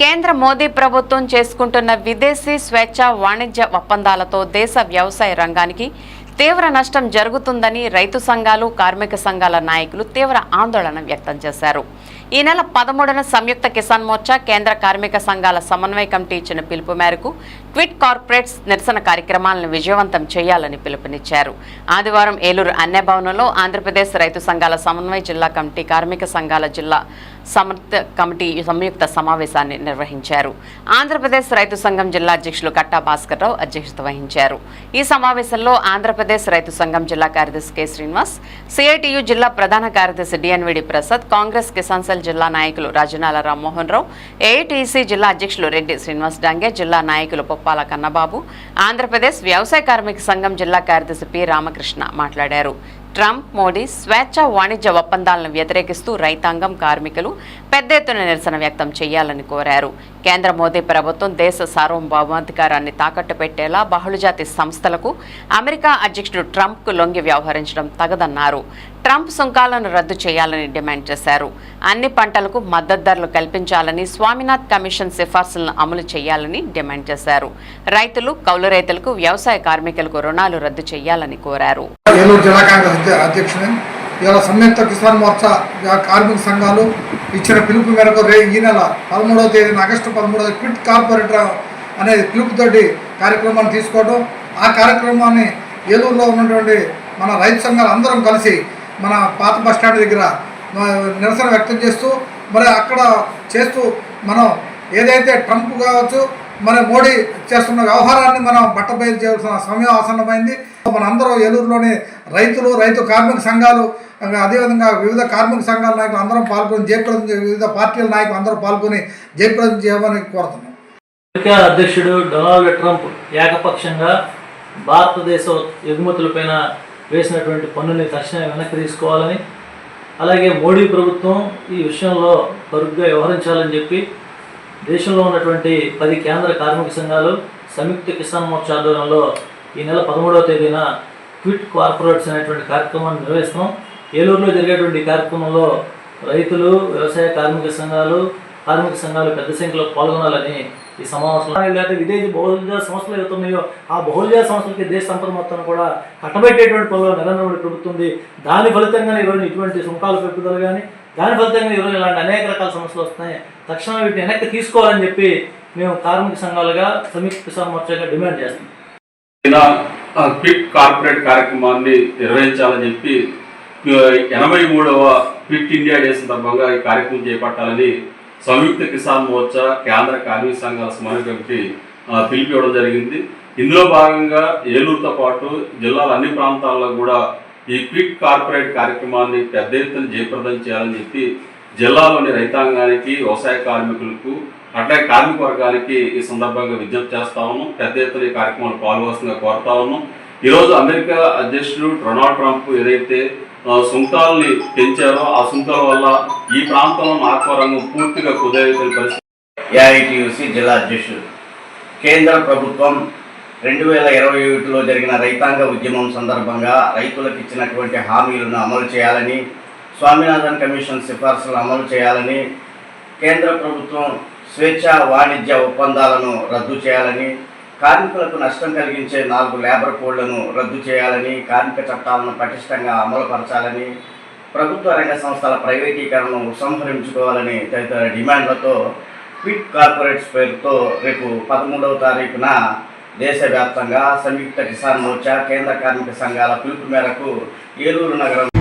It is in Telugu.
కేంద్ర మోదీ ప్రభుత్వం చేసుకుంటున్న విదేశీ స్వేచ్ఛ వాణిజ్య ఒప్పందాలతో దేశ వ్యవసాయ రంగానికి తీవ్ర నష్టం జరుగుతుందని రైతు సంఘాలు కార్మిక సంఘాల నాయకులు తీవ్ర ఆందోళన వ్యక్తం చేశారు. ఈ నెల పదమూడున సంయుక్త కిసాన్ మోర్చా కేంద్ర కార్మిక సంఘాల సమన్వయ కమిటీ ఇచ్చిన పిలుపు మేరకు క్విట్ కార్పొరేట్స్ నిరసన కార్యక్రమాలను విజయవంతం చేయాలని పిలుపునిచ్చారు. ఆదివారం ఏలూరు అన్య భవనంలో ఆంధ్రప్రదేశ్ రైతు సంఘాల సమన్వయ జిల్లా కమిటీ కార్మిక సంఘాల జిల్లా సమర్థ కమిటీ సంయుక్త సమావేశాన్ని నిర్వహించారు. ఆంధ్రప్రదేశ్ రైతు సంఘం జిల్లా అధ్యక్షులు కట్టా భాస్కర్రావు అధ్యక్షత వహించారు. ఈ సమావేశంలో ఆంధ్రప్రదేశ్ రైతు సంఘం జిల్లా కార్యదర్శి కె శ్రీనివాస్ సిఐటియు జిల్లా ప్రధాన కార్యదర్శి డిఎన్విడి ప్రసాద్ కాంగ్రెస్ కిసాన్ సెల్ జిల్లా నాయకులు రాజనాల రామ్మోహన్ రావు ఏటీసీ జిల్లా అధ్యక్షులు రెడ్డి శ్రీనివాస్ డాంగే జిల్లా నాయకులు పొప్పాల కన్నబాబు ఆంధ్రప్రదేశ్ వ్యవసాయ కార్మిక సంఘం జిల్లా కార్యదర్శి పి రామకృష్ణ మాట్లాడారు. ట్రంప్ మోడీ స్వేచ్ఛ వాణిజ్య ఒప్పందాలను వ్యతిరేకిస్తూ రైతాంగం కార్మికులు పెద్ద ఎత్తున నిరసన వ్యక్తం చేయాలని కోరారు. కేంద్ర మోదీ ప్రభుత్వం దేశ సార్వభౌమాధికారాన్ని తాకట్టు పెట్టేలా బహుళజాతి సంస్థలకు అమెరికా అధ్యక్షుడు ట్రంప్కు లొంగి వ్యవహరించడం తగదన్నారు. ట్రంప్ సుంకాలను రద్దు చేయాలని డిమాండ్ చేశారు. అన్ని పంటలకు మద్దతు ధరలు కల్పించాలని స్వామినాథ్ కమిషన్ సిఫార్సులను అమలు చేయాలని డిమాండ్ చేశారు. రైతులు కౌలు రైతులకు వ్యవసాయ కార్మికులకు రుణాలు రద్దు చేయాలని కోరారు. ఇవాళ సంయుక్త కిసాన్ మోర్చా కార్మిక సంఘాలు ఇచ్చిన పిలుపు మేరకు రే ఈ నెల పదమూడవ తేదీన ఆగస్టు పదమూడవ క్విట్ కార్పొరేటర్ అనే పిలుపుతోటి కార్యక్రమాన్ని తీసుకోవడం ఆ కార్యక్రమాన్ని ఏలూరులో ఉన్నటువంటి మన రైతు సంఘాలు అందరం కలిసి మన పాత బస్ స్టాండ్ దగ్గర నిరసన వ్యక్తం చేస్తూ మరి అక్కడ చేస్తూ మనం ఏదైతే ట్రంప్ కావచ్చు మన మోడీ చేస్తున్న వ్యవహారాన్ని మనం బట్టబయలు చేయాల్సిన సమయం ఆసన్నమైంది. మనందరూ ఏలూరులోని రైతులు రైతు కార్మిక సంఘాలు ఇంకా అదేవిధంగా వివిధ కార్మిక సంఘాల నాయకులు అందరం పాల్గొని జయప్రదం వివిధ పార్టీల నాయకులు అందరూ పాల్గొని జయప్రదం చేయమని కోరుతున్నాం. అమెరికా అధ్యక్షుడు డొనాల్డ్ ట్రంప్ ఏకపక్షంగా భారతదేశ ఎగుమతులపైన వేసినటువంటి పన్నుని తక్షణమే వెనక్కి తీసుకోవాలని అలాగే మోడీ ప్రభుత్వం ఈ విషయంలో పరుగ్గా వ్యవహరించాలని చెప్పి దేశంలో ఉన్నటువంటి పది కేంద్ర కార్మిక సంఘాలు సంయుక్త కిసాన్ మోర్చా ఆధ్వర్యంలో ఈ నెల పదమూడవ తేదీన క్విట్ కార్పొరేట్స్ అనేటువంటి కార్యక్రమాన్ని నిర్వహిస్తాం. ఏలూరులో జరిగేటువంటి కార్యక్రమంలో రైతులు వ్యవసాయ కార్మిక సంఘాలు కార్మిక సంఘాలు పెద్ద సంఖ్యలో పాల్గొనాలని ఈ సమావేశంలో లేకపోతే విదేశీ బహుళజాత సంస్థలు ఏవైతున్నాయో ఆ బహుళజాత సంస్థలకి దేశ సంపద మొత్తం కూడా కట్టబెట్టేటువంటి పనులు నరేంద్ర మోడీ ప్రభుత్వం ఉంది దాని ఫలితంగా ఈరోజు ఇటువంటి సుంకాల పెంపుదల కానీ దాని ఫలితంగా ఈరోజు ఇలాంటి అనేక రకాల సమస్యలు వస్తున్నాయి. తక్షణం వీటిని వెనక్కి తీసుకోవాలని చెప్పి మేము కార్మిక సంఘాలుగా సంయుక్త కిసాన్ మోర్చాగా డిమాండ్ చేస్తున్నాం. ఇలా ఆ, క్విక్ కార్పొరేట్ కార్యక్రమాన్ని నిర్వహించాలని చెప్పి ఎనభై మూడవ క్విట్ ఇండియా డే సందర్భంగా ఈ కార్యక్రమం చేపట్టాలని సంయుక్త కిసాన్ మోర్చా కేంద్ర కార్మిక సంఘాల సమన్వయ కమిటీ పిలుపు ఇవ్వడం జరిగింది. ఇందులో భాగంగా ఏలూరుతో పాటు జిల్లాల అన్ని ప్రాంతాల్లో కూడా ఈ క్విక్ కార్పొరేట్ కార్యక్రమాన్ని పెద్ద ఎత్తున జయప్రదం చేయాలని చెప్పి జిల్లాలోని రైతాంగానికి వ్యవసాయ కార్మికులకు అట్లాగే కార్మిక వర్గానికి ఈ సందర్భంగా విజ్ఞప్తి చేస్తా ఉన్నాం. పెద్ద ఎత్తున ఈ కార్యక్రమాలు పాల్గొస్తుందిగా కోరుతా ఉన్నాం. ఈరోజు అమెరికా అధ్యక్షుడు డొనాల్డ్ ట్రంప్ ఏదైతే సుంకాలని పెంచారో ఆ సుంకాల వల్ల ఈ ప్రాంతంలో ఆక్వా పూర్తిగా కుదేరైన పరిస్థితి. ఏఐటియుసి జిల్లా అధ్యక్షుడు. కేంద్ర ప్రభుత్వం రెండు వేల ఇరవై ఒకటిలో జరిగిన రైతాంగ ఉద్యమం సందర్భంగా రైతులకు ఇచ్చినటువంటి హామీలను అమలు చేయాలని స్వామినాథన్ కమిషన్ సిఫార్సులను అమలు చేయాలని కేంద్ర ప్రభుత్వం స్వేచ్ఛ వాణిజ్య ఒప్పందాలను రద్దు చేయాలని కార్మికులకు నష్టం కలిగించే నాలుగు లేబర్ కోడ్లను రద్దు చేయాలని కార్మిక చట్టాలను పటిష్టంగా అమలుపరచాలని ప్రభుత్వ రంగ సంస్థల ప్రైవేటీకరణను ఉపసంహరించుకోవాలని తదితర డిమాండ్లతో క్విట్ కార్పొరేట్స్ పేరుతో రేపు పదమూడవ తారీఖున దేశవ్యాప్తంగా సంయుక్త కిసాన్ మోర్చా కేంద్ర కార్మిక సంఘాల పిలుపు మేరకు ఏలూరు నగరం